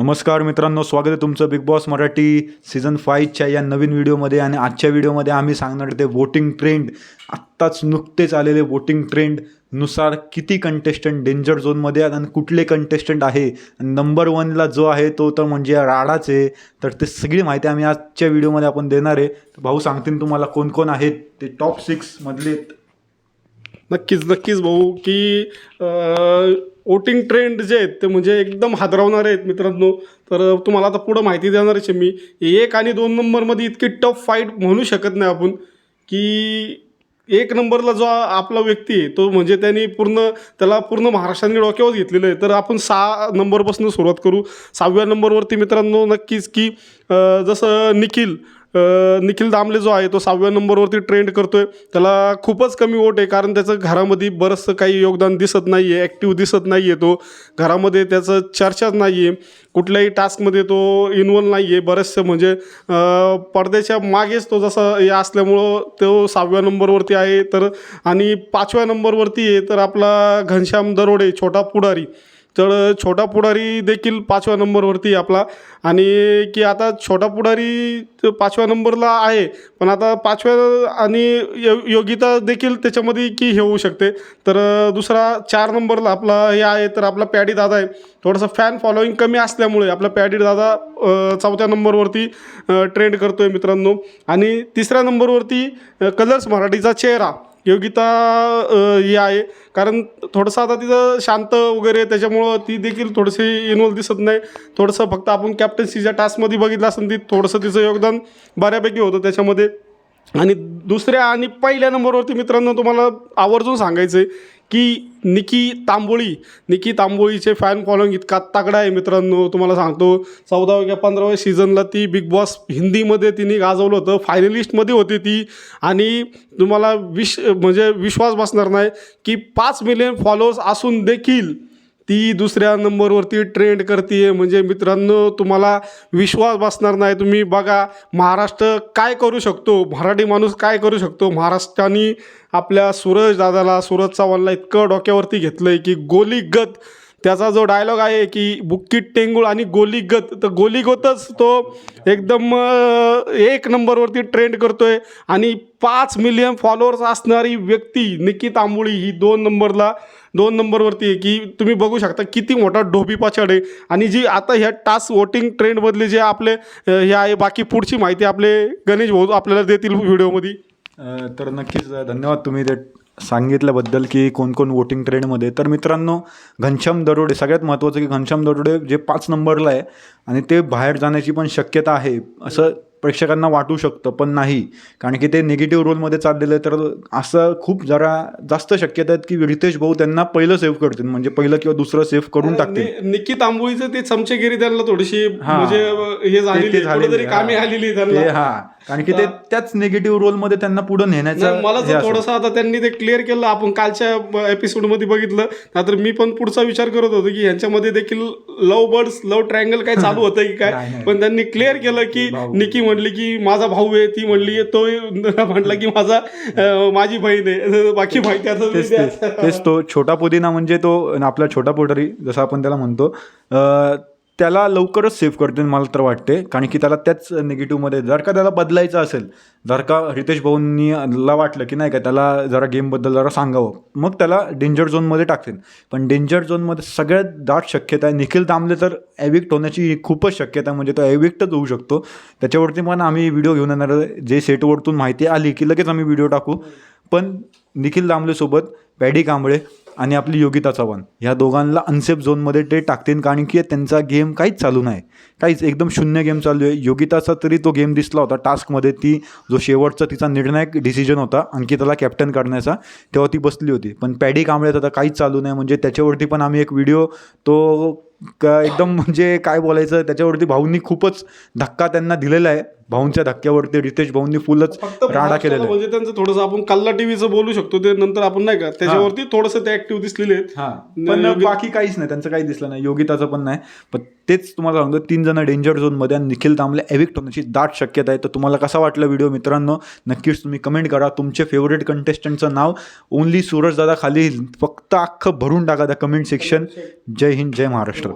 नमस्कार मित्रांनो स्वागत आहे तुमचं बिग बॉस मराठी सीझन फाईव्हच्या या नवीन व्हिडिओमध्ये आणि आजच्या व्हिडिओमध्ये आम्ही सांगणार ते वोटिंग ट्रेंड आत्ताच नुकतेच आलेले वोटिंग ट्रेंडनुसार किती कंटेस्टंट डेंजर झोनमध्ये आहेत आणि कुठले कंटेस्टंट आहे. नंबर वनला जो आहे तो तर म्हणजे राडाच आहे. तर ते सगळी माहिती आम्ही आजच्या व्हिडिओमध्ये आपण देणार आहे. भाऊ सांगतील तुम्हाला कोण कोण आहेत ते टॉप सिक्समधले नक्कीच नक्कीच भाऊ की वोटिंग ट्रेंड जे आहेत ते म्हणजे एकदम हादरवणारे आहेत मित्रांनो. तर तुम्हाला आता पुढं माहिती देणारच आहे मी एक आणि दोन नंबरमध्ये इतकी टफ फाईट म्हणू शकत नाही आपण की एक नंबरला जो आपला व्यक्ती आहे तो म्हणजे त्यांनी पूर्ण त्याला पूर्ण महाराष्ट्राने डोक्यावर घेतलेलं आहे. तर आपण सहा नंबरपासून सुरुवात करू. सहाव्या नंबरवरती मित्रांनो नक्कीच की जसं निखिल निखिल दामले जो आहे तो सहाव्या नंबरवरती ट्रेंड करतोय. त्याला खूपच कमी वोट आहे कारण त्याचं घरामध्ये बरंचसं काही योगदान दिसत नाही आहे ॲक्टिव्ह दिसत नाही आहे तो. घरामध्ये त्याचं चर्चाच नाही आहे कुठल्याही टास्कमध्ये तो इन्वॉल्व नाही आहे बरेचसे म्हणजे पडद्याच्या मागेच तो जसा हे असल्यामुळं तो सहाव्या नंबरवरती आहे. तर आणि पाचव्या नंबरवरती आहे तर आपला घनश्याम दरोडे छोटा पुढारी. तर छोटा पुढारी देखील पाचव्या नंबरवरती आपला. आणि की आता छोटा पुढारी पाचव्या नंबरला आहे. पण आता पाचव्या आणि यो योगिता देखील त्याच्यामध्ये की हे होऊ शकते. तर दुसरा चार नंबरला आपला हे आहे. तर आपला पॅडी दादा आहे. थोडंसं फॅन फॉलोईंग कमी असल्यामुळे आपला पॅडी दादा चौथ्या नंबरवरती ट्रेंड करतो आहे मित्रांनो. आणि तिसऱ्या नंबरवरती कलर्स मराठीचा चेहरा. योगिता हे ही आहे. कारण थोडंसं आता तिचं शांत वगैरे त्याच्यामुळं ती देखील थोडीशी इन्वॉल्व दिसत नाही. थोडंसं फक्त आपण कॅप्टन्सीच्या टास्कमध्ये बघितलं असेल ती थोडंसं तिचं योगदान बऱ्यापैकी होतं त्याच्यामध्ये. आणि दुसऱ्या आणि पहिल्या नंबरवरती मित्रांनो तुम्हाला आवर्जून सांगायचं आहे की निकी तांबोळी निकी तांबोळीचे फॅन फॉलोइंग इतका तगडा आहे मित्रांनो तुम्हाला सांगतो. चौदाव्या किंवा पंधराव्या सीझनला ती बिग बॉस हिंदीमध्ये तिने गाजवलं होतं. फायनलिस्टमध्ये होती ती. आणि तुम्हाला विश म्हणजे विश्वास बसणार नाही की पाच मिलियन फॉलोअर्स असून देखील ती दुसऱ्या नंबरवरती ट्रेंड करते म्हणजे मित्रांनो तुम्हाला विश्वास बसणार नाही. तुम्ही बघा महाराष्ट्र काय करू शकतो? मराठी माणूस काय करू शकतो? महाराष्ट्राने आपल्या सूरज दादाला सूरज चव्हाणला इतकं डोक्यावरती घेतलं आहे की गोलीगत त्याचा जो डायलॉग आहे की बुक्कीट टेंगुळ आणि गोलीगत तर गोलीगतच तो एकदम एक नंबरवरती ट्रेंड करतोय. आणि पाच मिलियन फॉलोअर्स असणारी व्यक्ती निकी तांबुळी ही दोन नंबरला दोन नंबरवरती आहे की तुम्ही बघू शकता किती मोठा ढोबी आहे. आणि जी आता ह्या टास्क वोटिंग ट्रेंडमधले जे आपले हे आहे बाकी पुढची माहिती आपले गणेश भाऊ आपल्याला देतील व्हिडिओमध्ये तर नक्कीच धन्यवाद तुम्ही ते सांगितल्याबद्दल की कोण कोण वोटिंग ट्रेंडमध्ये तर मित्रांनो घनश्याम दरोडे सगळ्यात महत्त्वाचं की घनश्याम दरोडे जे पाच नंबरला आहे आणि ते बाहेर जाण्याची पण शक्यता आहे असं प्रेक्षकांना वाटू शकतं पण नाही कारण की ते निगेटिव्ह रोलमध्ये चाललेलं आहे तर असं खूप जरा जास्त शक्यता आहेत की रितेश भाऊ त्यांना पहिलं सेव्ह करतील म्हणजे पहिलं किंवा दुसरं सेव्ह करून टाकतील नि- निकी तांबोळीचं ते चमचेगिरी त्यांना थोडीशी. म्हणजे हे झालेली कामी. आलेली कारण की ते त्याच निगेटिव्ह रोलमध्ये त्यांना पुढे नेण्याचं मला. थोडंसं आता त्यांनी ते क्लिअर केलं आपण कालच्या एपिसोडमध्ये बघितलं तर मी पण पुढचा विचार करत होतो की यांच्यामध्ये देखील लव बर्ड्स लव ट्रायंगल काय चालू होतं की काय. पण त्यांनी क्लिअर केलं की. निकी म्हणली की माझा भाऊ आहे ती म्हणली तो म्हटला की माझा माझी बहीण आहे. बाकी माहिती तेच तो छोटा पुदिना म्हणजे तो आपला छोटा पोटरी जसं आपण त्याला म्हणतो. त्याला लवकरच सेव्ह करतील मला तर वाटते. कारण की त्याला त्याच निगेटिव्हमध्ये जर का त्याला बदलायचं असेल जर का रितेश भाऊंनी ला वाटलं की नाही का त्याला जरा गेमबद्दल जरा सांगावं मग त्याला डेंजर झोनमध्ये टाकतील. पण डेंजर झोनमध्ये सगळ्यात दाट शक्यता आहे. निखिल दामले तर ॲविक्ट होण्याची खूपच शक्यता आहे. म्हणजे तो ॲविक्टच होऊ शकतो. त्याच्यावरती पण आम्ही व्हिडिओ घेऊन येणार जे सेटवरतून माहिती आली की लगेच आम्ही व्हिडिओ टाकू. पण निखिल दामलेसोबत पॅडी कांबळे आणि आपली योगिता चव्हाण. ह्या दोघांना अनसेफ झोनमध्ये ते टाकतील कारण की त्यांचा गेम काहीच चालू नाही. काहीच एकदम शून्य गेम चालू आहे. योगिताचा तरी तो गेम दिसला होता टास्कमध्ये ती जो शेवटचा तिचा निर्णायक डिसिजन होता अंकिताला कॅप्टन करण्याचा तेव्हा ती बसली होती. पण पॅडी कांबळ्यात आता काहीच चालू नाही. म्हणजे त्याच्यावरती पण आम्ही एक व्हिडिओ तो का एकदम म्हणजे काय बोलायचं त्याच्यावरती भाऊंनी खूपच धक्का त्यांना दिलेला आहे. भाऊंच्या धक्क्यावरती रितेश भाऊंनी फुलच राडा केलेला आहे. म्हणजे त्यांचं थोडंसं आपण कल्ला टीव्हीचं बोलू शकतो. ते नंतर आपण नाही का त्याच्यावरती थोडंसं ते ऍक्टिव्ह दिसलेले आहेत. पण बाकी काहीच नाही. त्यांचं काही दिसलं नाही. योगिताचं पण नाही. पण तेच तुम्हाला सांगतो तीन जण डेंजर झोनमध्ये आणि निखिल तांबले एविक्ट होण्याची दाट शक्यता आहे. तर तुम्हाला कसा वाटला व्हिडिओ मित्रांनो? नक्कीच तुम्ही कमेंट करा. तुमचे फेवरेट कंटेस्टंटचं नाव ओनली सूरज दादा खाली फक्त अख्खं भरून टाका त्या कमेंट सेक्शन जय हिंद जय महाराष्ट्र.